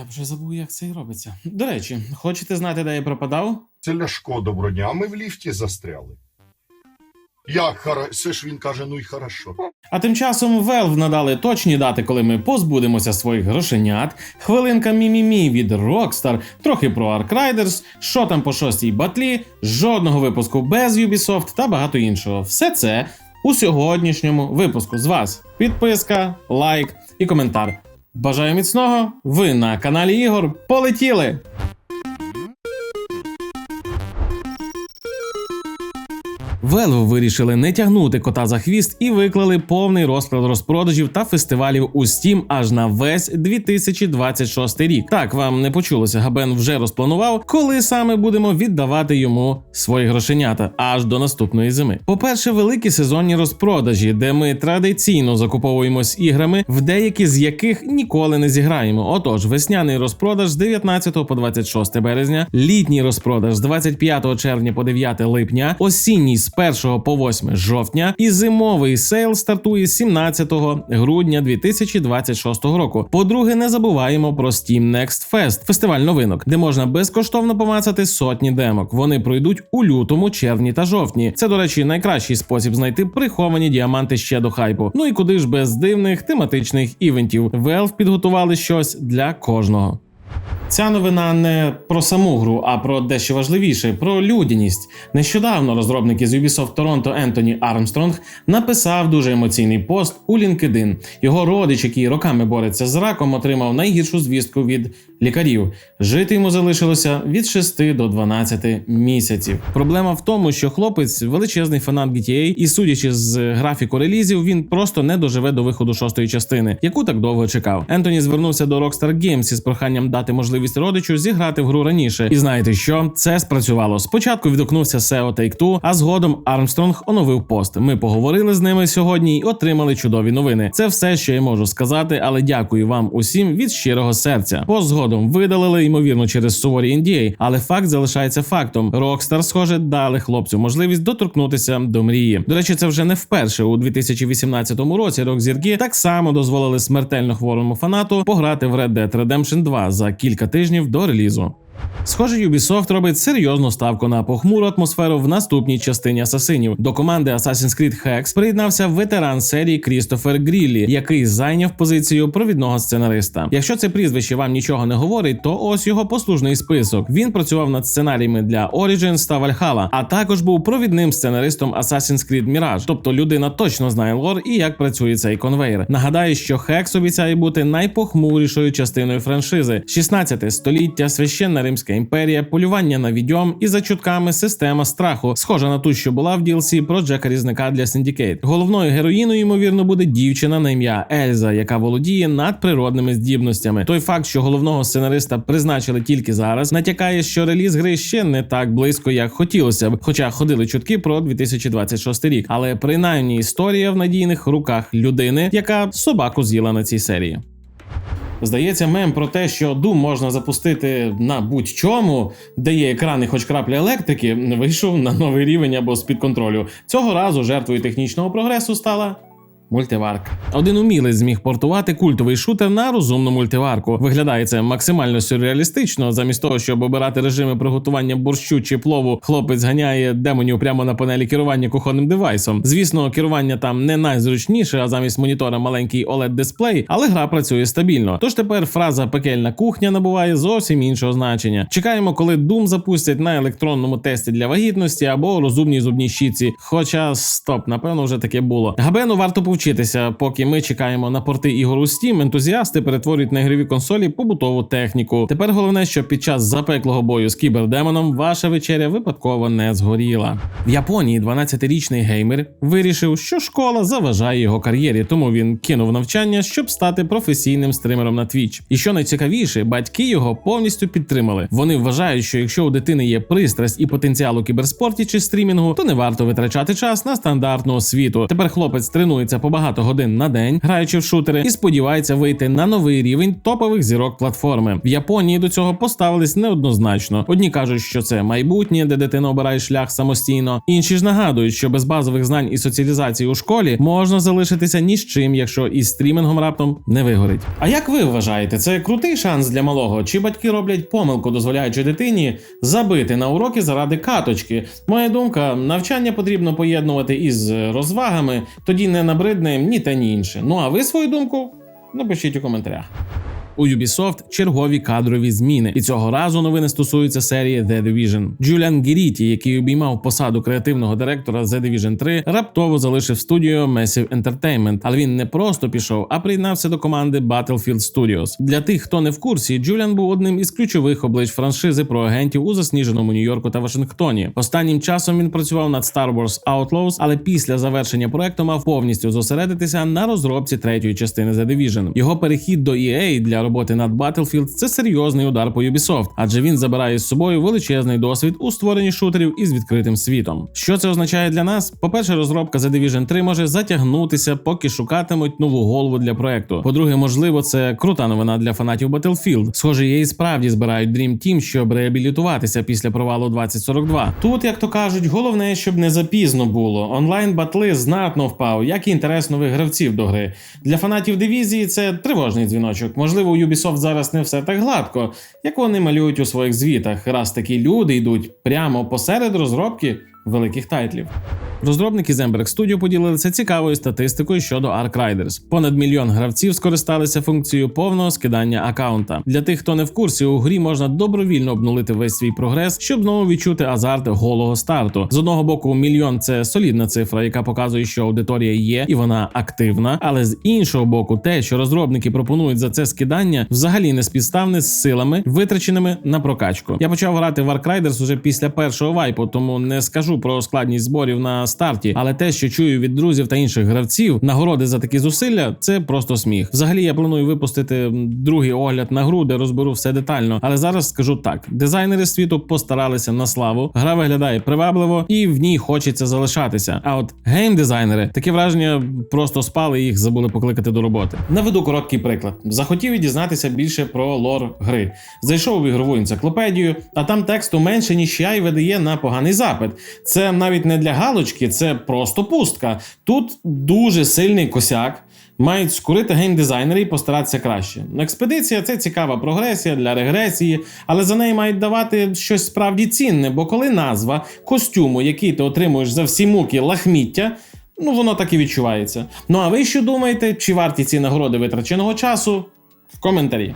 Я вже забув, як це і робиться. До речі, хочете знати, де я пропадав? Це Ляшко доброго дня, а ми в ліфті застряли. Як хара... Все ж він каже, ну й хорошо. А тим часом Valve надали точні дати, коли ми позбудемося своїх грошенят, хвилинка мімімі від Rockstar, трохи про Ark Riders, що там по шостій батлі, жодного випуску без Ubisoft та багато іншого. Все це у сьогоднішньому випуску з вас. Підписка, лайк і коментар. Бажаю міцного! Ви на каналі Ігор. Полетіли! Valve вирішили не тягнути кота за хвіст і виклали повний розклад розпродажів та фестивалів у Steam аж на весь 2026 рік. Так вам не почулося, Габен вже розпланував, коли саме будемо віддавати йому свої грошенята аж до наступної зими. По-перше, великі сезонні розпродажі, де ми традиційно закуповуємось іграми, в деякі з яких ніколи не зіграємо. Отож, весняний розпродаж з 19 по 26 березня, літній розпродаж з 25 червня по 9 липня, осінній з 1 по 8 жовтня і зимовий сейл стартує з 17 грудня 2026 року. По-друге, не забуваємо про Steam Next Fest – фестиваль новинок, де можна безкоштовно помацати сотні демок. Вони пройдуть у лютому, червні та жовтні. Це, до речі, найкращий спосіб знайти приховані діаманти ще до хайпу. Ну і куди ж без дивних тематичних івентів. Valve підготували щось для кожного. Ця новина не про саму гру, а про дещо важливіше про людяність. Нещодавно розробник із Ubisoft Toronto Ентоні Армстронг написав дуже емоційний пост у LinkedIn. Його родич, який роками бореться з раком, отримав найгіршу звістку від лікарів. Жити йому залишилося від 6 до 12 місяців. Проблема в тому, що хлопець величезний фанат GTA, і судячи з графіку релізів, він просто не доживе до виходу шостої частини, яку так довго чекав. Ентоні звернувся до Rockstar Games із проханням дати можливість родичу зіграти в гру раніше. І знаєте що? Це спрацювало. Спочатку відгукнувся SEO Take-Two, а згодом Армстронг оновив пост. Ми поговорили з ними сьогодні і отримали чудові новини. Це все, що я можу сказати, але дякую вам усім від щирого серця. Пост згодом видалили, ймовірно, через суворі індії, але факт залишається фактом. Rockstar, схоже, дали хлопцю можливість доторкнутися до мрії. До речі, це вже не вперше у 2018 році. Рок-зірки так само дозволили смертельно хворому фанату пограти в Red Dead Redemption 2 за кілька тижнів до релізу. Схоже, Ubisoft робить серйозну ставку на похмуру атмосферу в наступній частині асасинів. До команди Assassin's Creed Hex приєднався ветеран серії Крістофер Гріллі, який зайняв позицію провідного сценариста. Якщо це прізвище вам нічого не говорить, то ось його послужний список. Він працював над сценаріями для Origins та Valhalla, а також був провідним сценаристом Assassin's Creed Mirage. Тобто людина точно знає лор і як працює цей конвейер. Нагадаю, що Hex обіцяє бути найпохмурішою частиною франшизи: 16 століття, священна Римська імперія, полювання на відьом і за чутками система страху, схожа на ту, що була в DLC про Джека Різника для Syndicate. Головною героїною, ймовірно, буде дівчина на ім'я Ельза, яка володіє надприродними здібностями. Той факт, що головного сценариста призначили тільки зараз, натякає, що реліз гри ще не так близько, як хотілося б, хоча ходили чутки про 2026 рік. Але принаймні історія в надійних руках людини, яка собаку з'їла на цій серії. Здається, мем про те, що Doom можна запустити на будь-чому, де є екран і хоч крапля електрики, вийшов на новий рівень або з-під контролю. Цього разу жертвою технічного прогресу стала. Мультиварка. Один умілець зміг портувати культовий шутер на розумну мультиварку. Виглядає це максимально сюрреалістично. Замість того, щоб обирати режими приготування борщу чи плову, хлопець ганяє демонів прямо на панелі керування кухонним девайсом. Звісно, керування там не найзручніше, а замість монітора маленький oled дисплей, але гра працює стабільно. Тож тепер фраза пекельна кухня набуває зовсім іншого значення. Чекаємо, коли Doom запустять на електронному тесті для вагітності або розумній зубній щітці. Хоча стоп, напевно, вже таке було. Габену варто повчитися, поки ми чекаємо на порти ігор у Steam, ентузіасти перетворюють на ігрові консолі побутову техніку. Тепер головне, щоб під час запеклого бою з кібердемоном ваша вечеря випадково не згоріла. В Японії 12-річний геймер вирішив, що школа заважає його кар'єрі, тому він кинув навчання, щоб стати професійним стримером на Twitch. І що найцікавіше, батьки його повністю підтримали. Вони вважають, що якщо у дитини є пристрасть і потенціал у кіберспорті чи стрімінгу, то не варто витрачати час на стандартну освіту. Тепер хлопець тренується по багато годин на день, граючи в шутери, і сподівається вийти на новий рівень топових зірок платформи. В Японії до цього поставились неоднозначно. Одні кажуть, що це майбутнє, де дитина обирає шлях самостійно. Інші ж нагадують, що без базових знань і соціалізації у школі можна залишитися ні з чим, якщо із стрімінгом раптом не вигорить. А як ви вважаєте, це крутий шанс для малого? Чи батьки роблять помилку, дозволяючи дитині забити на уроки заради каточки? Моя думка, навчання потрібно поєднувати із розвагами, тоді не набридне ні те, ні інше. Ну а ви свою думку напишіть у коментарях. У Ubisoft чергові кадрові зміни, і цього разу новини стосуються серії The Division. Джуліан Гіріті, який обіймав посаду креативного директора The Division 3, раптово залишив студію Massive Entertainment, але він не просто пішов, а приєднався до команди Battlefield Studios. Для тих, хто не в курсі, Джуліан був одним із ключових облич франшизи про агентів у засніженому Нью-Йорку та Вашингтоні. Останнім часом він працював над Star Wars Outlaws, але після завершення проекту мав повністю зосередитися на розробці третьої частини The Division. Його перехід до EA для роботи над Battlefield – це серйозний удар по Ubisoft, адже він забирає з собою величезний досвід у створенні шутерів із відкритим світом. Що це означає для нас? По-перше, розробка The Division 3 може затягнутися, поки шукатимуть нову голову для проекту. По-друге, можливо, це крута новина для фанатів Battlefield. Схоже, її справді збирають Dream Team, щоб реабілітуватися після провалу 2042. Тут, як то кажуть, головне, щоб не запізно було. Онлайн батли знатно впав, як і інтерес нових гравців до гри. Для фанатів дивізії це тривожний дзвіночок. Можливо, у Ubisoft зараз не все так гладко, як вони малюють у своїх звітах, раз такі люди йдуть прямо посеред розробки великих тайтлів. Розробники з Ember Studio поділилися цікавою статистикою щодо Ark Riders. Понад мільйон гравців скористалися функцією повного скидання акаунта. Для тих, хто не в курсі, у грі можна добровільно обнулити весь свій прогрес, щоб знову відчути азарт голого старту. З одного боку, мільйон це солідна цифра, яка показує, що аудиторія є і вона активна. Але з іншого боку, те, що розробники пропонують за це скидання, взагалі не співставне з силами, витраченими на прокачку. Я почав грати в Ark Riders уже після першого вайпу, тому не скажу про складність зборів на старті, але те, що чую від друзів та інших гравців, нагороди за такі зусилля, це просто сміх. Взагалі, я планую випустити другий огляд на гру, де розберу все детально. Але зараз скажу так: дизайнери світу постаралися на славу. Гра виглядає привабливо і в ній хочеться залишатися. А от геймдизайнери таке враження просто спали і їх забули покликати до роботи. Наведу короткий приклад. Захотів дізнатися більше про лор гри. Зайшов в ігрову енциклопедію, а там тексту менше, ніж я й видає на поганий запит. Це навіть не для галочки, це просто пустка. Тут дуже сильний косяк. Мають скурити геймдизайнери і постаратися краще. Експедиція це цікава прогресія для регресії, але за неї мають давати щось справді цінне, бо коли назва костюму, який ти отримуєш за всі муки лахміття, ну воно так і відчувається. Ну а ви що думаєте, чи варті ці нагороди витраченого часу? В коментарі.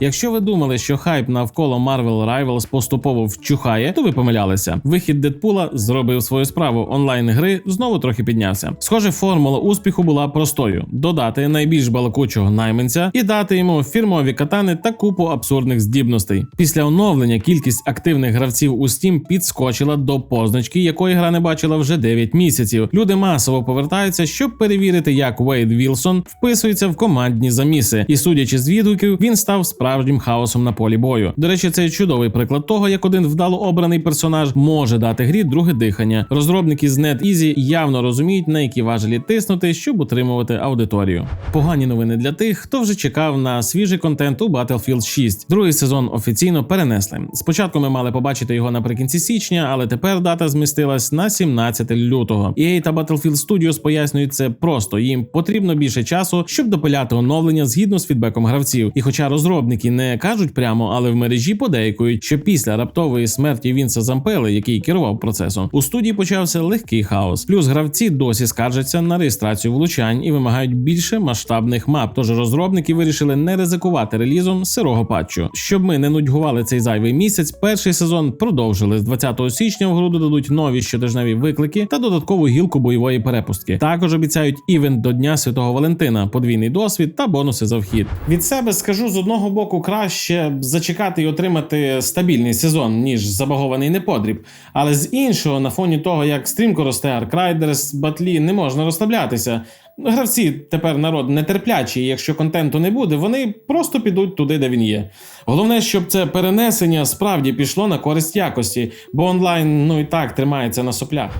Якщо ви думали, що хайп навколо Marvel Rivals поступово вчухає, то ви помилялися. Вихід Дедпула зробив свою справу. Онлайн гри знову трохи піднявся. Схоже, формула успіху була простою: додати найбільш балакучого найманця і дати йому фірмові катани та купу абсурдних здібностей. Після оновлення кількість активних гравців у Steam підскочила до позначки, якої гра не бачила вже 9 місяців. Люди масово повертаються, щоб перевірити, як Вейд Вілсон вписується в командні заміси, і судячи з відгуків, він став справжнім хаосом на полі бою. До речі, це чудовий приклад того, як один вдало обраний персонаж може дати грі друге дихання. Розробники з NetEasy явно розуміють, на які важелі тиснути, щоб утримувати аудиторію. Погані новини для тих, хто вже чекав на свіжий контент у Battlefield 6. Другий сезон офіційно перенесли. Спочатку ми мали побачити його наприкінці січня, але тепер дата змістилась на 17 лютого. EA та Battlefield Studios пояснюють це просто. Їм потрібно більше часу, щоб допиляти оновлення згідно з фідбеком гравців. І хоча розробники не кажуть прямо, але в мережі подейкують, що після раптової смерті Вінса Зампели, який керував процесом, у студії почався легкий хаос. Плюс гравці досі скаржаться на реєстрацію влучань і вимагають більше масштабних мап. Тож розробники вирішили не ризикувати релізом сирого патчу. Щоб ми не нудьгували цей зайвий місяць, перший сезон продовжили з 20 січня. В гру додадуть нові щотижневі виклики та додаткову гілку бойової перепустки. Також обіцяють івент до Дня Святого Валентина, подвійний досвід та бонуси за вхід. Від себе скажу з одного боку краще зачекати і отримати стабільний сезон, ніж забагований неподріб. Але з іншого, на фоні того, як стрімко росте Riders, батлі не можна розслаблятися. Гравці тепер народ нетерплячий, і якщо контенту не буде, вони просто підуть туди, де він є. Головне, щоб це перенесення справді пішло на користь якості, бо онлайн ну і так тримається на соплях.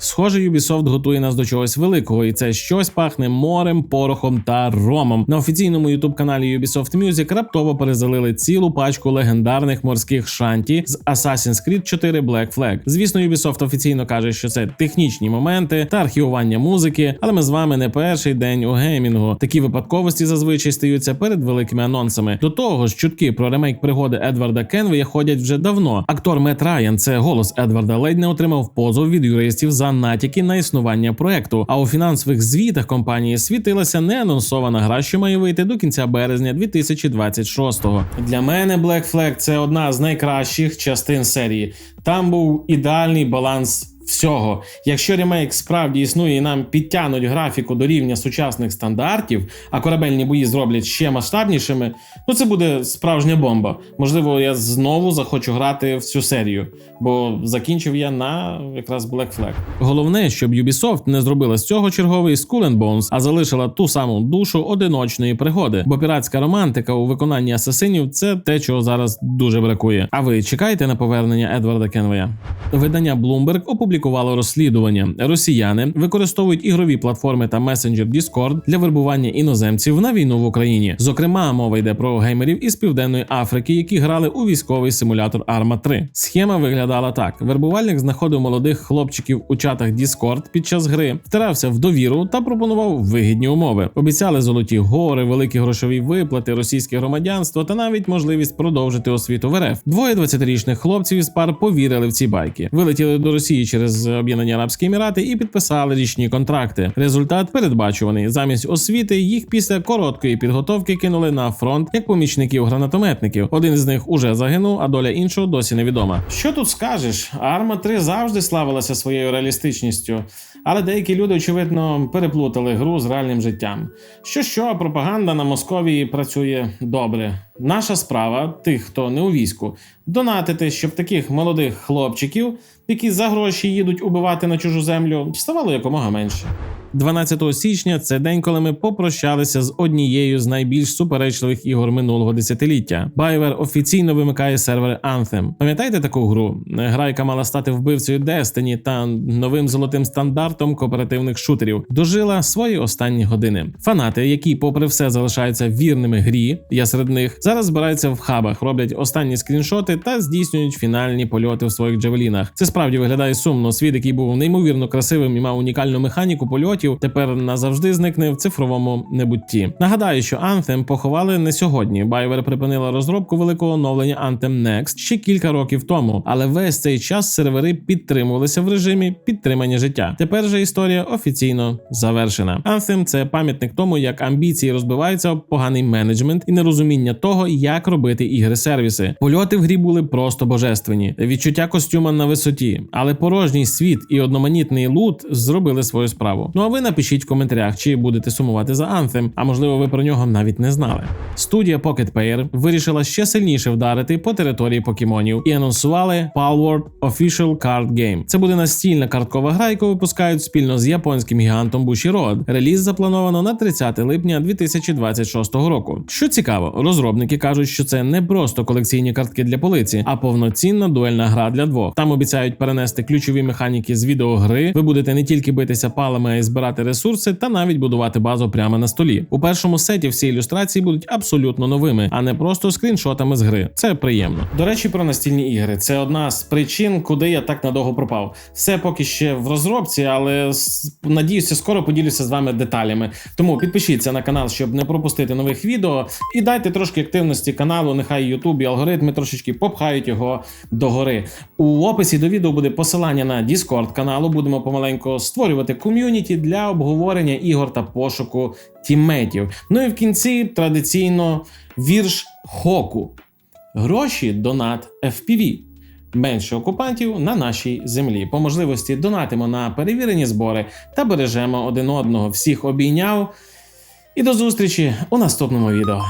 Схоже, Ubisoft готує нас до чогось великого, і це щось пахне морем, порохом та ромом. На офіційному youtube каналі Ubisoft Music раптово перезалили цілу пачку легендарних морських шанті з Assassin's Creed 4 Black Flag. Звісно, Ubisoft офіційно каже, що це технічні моменти та архівування музики, але ми з вами не перший день у геймінгу. Такі випадковості зазвичай стаються перед великими анонсами. До того ж, чутки про ремейк пригоди Едварда Кенвея ходять вже давно. Актор Мет Райан, це голос Едварда, ледь не отримав позов від юристів за натяки на існування проекту. А у фінансових звітах компанії світилася неанонсована гра, що має вийти до кінця березня 2026-го. Для мене Black Flag – це одна з найкращих частин серії. Там був ідеальний баланс. Всього, якщо ремейк справді існує і нам підтягнуть графіку до рівня сучасних стандартів, а корабельні бої зроблять ще масштабнішими, ну це буде справжня бомба. Можливо, я знову захочу грати в цю серію, бо закінчив я на якраз Black Flag. Головне, щоб Ubisoft не зробила з цього черговий Skull and Bones, а залишила ту саму душу одиночної пригоди. Бо піратська романтика у виконанні асасинів це те, чого зараз дуже бракує. А ви чекаєте на повернення Едварда Кенвея? Видання Bloomberg опублікувало розслідування. Росіяни використовують ігрові платформи та месенджер Discord для вербування іноземців на війну в Україні. Зокрема, мова йде про геймерів із південної Африки, які грали у військовий симулятор Arma 3. Схема виглядала так: вербувальник знаходив молодих хлопчиків у чатах Discord під час гри, втирався в довіру та пропонував вигідні умови. Обіцяли золоті гори, великі грошові виплати, російське громадянство та навіть можливість продовжити освіту в РФ. Двоє 20-річних хлопців із пар повірили в ці байки, вилетіли до Росії через Об'єднані Арабські Емірати і підписали річні контракти. Результат передбачуваний. Замість освіти їх після короткої підготовки кинули на фронт як помічників гранатометників. Один з них уже загинув, а доля іншого досі невідома. Що тут скажеш? Арма 3 завжди славилася своєю реалістичністю, але деякі люди очевидно переплутали гру з реальним життям. Що що, пропаганда на Московії працює добре. Наша справа, тих, хто не у війську, донатити, щоб таких молодих хлопчиків, які за гроші їдуть убивати на чужу землю, ставало якомога менше. 12 січня це день, коли ми попрощалися з однією з найбільш суперечливих ігор минулого десятиліття. BioWare офіційно вимикає сервери Anthem. Пам'ятаєте таку гру? Гра, яка мала стати вбивцею Destiny та новим золотим стандартом кооперативних шутерів, дожила свої останні години. Фанати, які, попри все, залишаються вірними грі, я серед них зараз збираються в хабах, роблять останні скріншоти та здійснюють фінальні польоти в своїх джавелінах. Це справді виглядає сумно. Світ, який був неймовірно красивим і мав унікальну механіку польотів, тепер назавжди зникне в цифровому небутті. Нагадаю, що Anthem поховали не сьогодні. BioWare припинила розробку великого оновлення Anthem Next ще кілька років тому, але весь цей час сервери підтримувалися в режимі підтримання життя. Тепер же історія офіційно завершена. Anthem – це пам'ятник тому, як амбіції розбиваються поганий менеджмент і нерозуміння того, як робити ігри-сервіси. Польоти в грі були просто божественні, відчуття костюма на висоті, але порожній світ і одноманітний лут зробили свою справу. Ну ви напишіть в коментарях, чи будете сумувати за Anthem, а можливо, ви про нього навіть не знали. Студія Pocket Pair вирішила ще сильніше вдарити по території покемонів і анонсували Palworld Official Card Game. Це буде настільна карткова гра, яку випускають спільно з японським гігантом Bushiroad. Реліз заплановано на 30 липня 2026 року. Що цікаво, розробники кажуть, що це не просто колекційні картки для полиці, а повноцінна дуельна гра для двох. Там обіцяють перенести ключові механіки з відеогри. Ви будете не тільки битися палами, й збирати ресурси та навіть будувати базу прямо на столі. У першому сеті всі ілюстрації будуть абсолютно новими, а не просто скріншотами з гри. Це приємно. До речі, про настільні ігри. Це одна з причин, куди я так надовго пропав. Все поки ще в розробці, але надіюся, скоро поділюся з вами деталями. Тому підпишіться на канал, щоб не пропустити нових відео, і дайте трошки активності каналу. Нехай YouTube і алгоритми трошечки попхають його догори. У описі до відео буде посилання на Discord каналу. Будемо помаленько створювати ком'юніті для обговорення ігор та пошуку тіммейтів. Ну і в кінці традиційно вірш Хоку. Гроші донат FPV. Менше окупантів на нашій землі. По можливості донатимо на перевірені збори та бережемо один одного. Всіх обійняв. І до зустрічі у наступному відео.